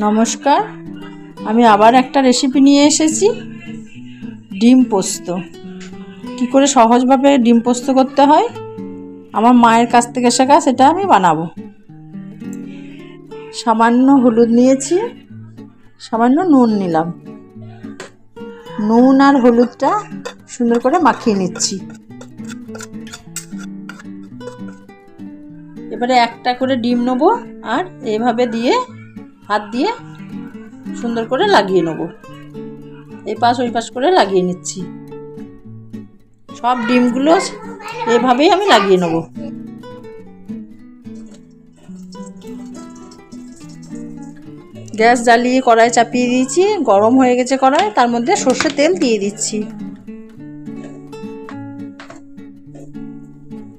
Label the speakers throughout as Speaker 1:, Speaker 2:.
Speaker 1: নমস্কার, আমি আবার একটা রেসিপি নিয়ে এসেছি, ডিম পোস্ত। কি করে সহজভাবে ডিম পোস্ত করতে হয়? আমার মায়ের কাছ থেকে শেখা, সেটা আমি বানাবো। সামান্য হলুদ নিয়েছি, সামান্য নুন নিলাম। নুন আর হলুদটা সুন্দর করে মাখিয়ে নিচ্ছি। এবারে একটা করে ডিম নেব, আর এভাবে দিয়ে হাত দিয়ে সুন্দর করে লাগিয়ে নেব। এই পাশ ওই পাশ করে লাগিয়ে নিচ্ছি। সব ডিমগুলো এভাবেই আমি লাগিয়ে নেব। গ্যাস জ্বালিয়ে কড়াই চাপিয়ে দিয়েছি, গরম হয়ে গেছে কড়াই, তার মধ্যে সর্ষে তেল দিয়ে দিচ্ছি।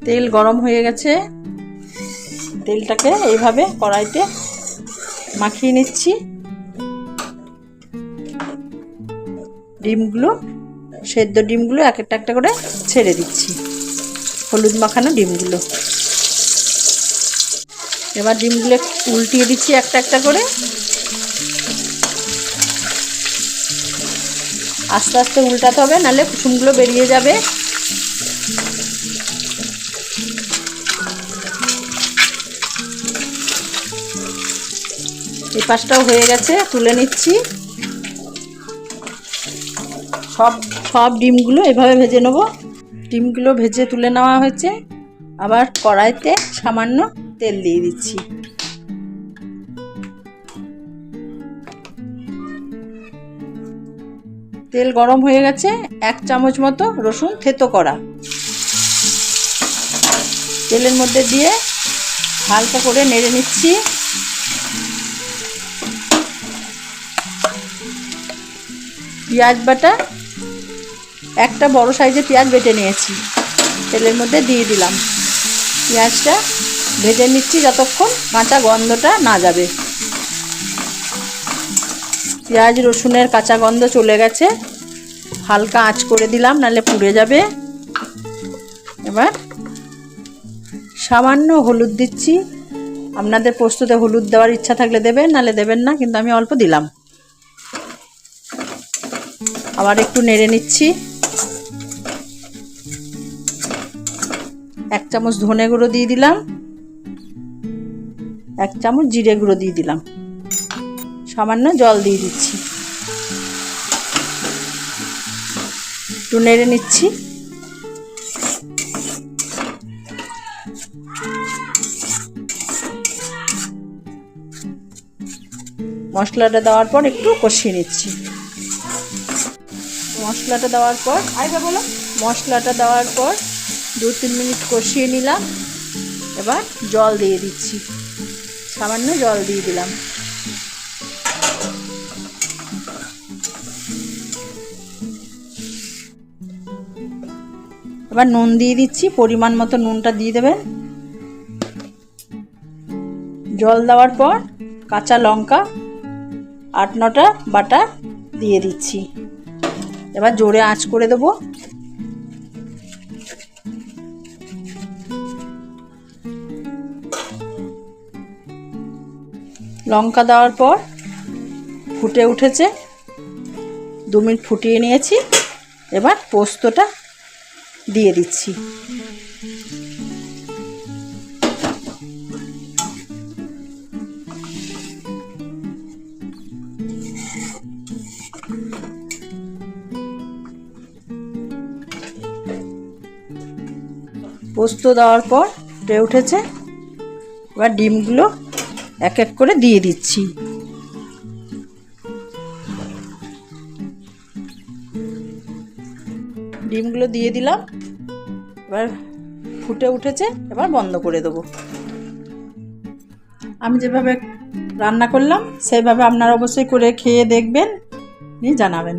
Speaker 1: তেল গরম হয়ে গেছে। তেলটাকে এইভাবে কড়াইতে মাখিয়ে নিচ্ছি। ডিমগুলো, সেদ্ধ ডিমগুলো এক একটা একটা করে ছেড়ে দিচ্ছি। হলুদ মাখানো ডিমগুলো। এবার ডিমগুলো উল্টিয়ে দিচ্ছি একটা একটা করে। আস্তে আস্তে উল্টাতে হবে, নাহলে কুসুমগুলো বেরিয়ে যাবে। এই পাশটাও হয়ে গেছে, তুলে নিচ্ছি। সব সব ডিমগুলো এভাবে ভেজে নেব। ডিমগুলো ভেজে তুলে নেওয়া হয়েছে। আবার কড়াইতে সামান্য তেল দিয়ে দিচ্ছি। তেল গরম হয়ে গেছে, এক চামচ মতো রসুন থেতো করা। তেলের মধ্যে দিয়ে হালকা করে নেড়ে নিচ্ছি। পেঁয়াজ বাটা, একটা বড় সাইজের পেঁয়াজ বেটে নিয়েছি। তেলের মধ্যে দিয়ে দিলাম। পেঁয়াজটা ভেজে নিচ্ছি যতক্ষণ কাঁচা গন্ধটা না যাবে। পেঁয়াজ, রসুনের কাঁচা গন্ধ চলে গেছে। হালকা আঁচ করে দিলাম নালে পুড়ে যাবে। এবার সামান্য হলুদ দিচ্ছি। আপনাদের পোস্ততে হলুদ দেওয়ার ইচ্ছা থাকলে দেবেন নালে দেবেন না, কিন্তু আমি অল্প দিলাম। আবার একটু নেড়ে নিচ্ছি। এক চামচ ধনে গুঁড়ো দিয়ে দিলাম। এক চামচ জিরে গুঁড়ো দিয়ে দিলাম। সামান্য জল দিয়ে দিচ্ছি। একটু নেড়ে নিচ্ছি। মশলাটা দেওয়ার পর একটু কষিয়ে নিচ্ছি। মশলাটা দেওয়ার পর আইবা বলো, মশলাটা দেওয়ার পর দু তিন মিনিট কষিয়ে নিলাম। এবার জল দিয়ে দিচ্ছি। সামান্য জল দিয়ে দিলাম। এবার নুন দিয়ে দিচ্ছি, পরিমাণ মতো নুনটা দিয়ে দেবেন জল দেওয়ার পর কাঁচা লঙ্কা, আট নটা বাটা দিয়ে দিচ্ছি। এবার জোরে আঁচ করে দেবো। লঙ্কা দেওয়ার পর ফুটে উঠেছে। দু মিনিট ফুটিয়ে নিয়েছি। এবার পোস্তটা দিয়ে দিচ্ছি। পোস্ত দেওয়ার পর ফুটে উঠেছে। এবার ডিমগুলো এক এক করে দিয়ে দিচ্ছি। ডিমগুলো দিয়ে দিলাম। এবার ফুটে উঠেছে, এবার বন্ধ করে দেবো। আমি যেভাবে রান্না করলাম, সেইভাবে আপনারা অবশ্যই করে খেয়ে দেখবেন, নিয়ে জানাবেন।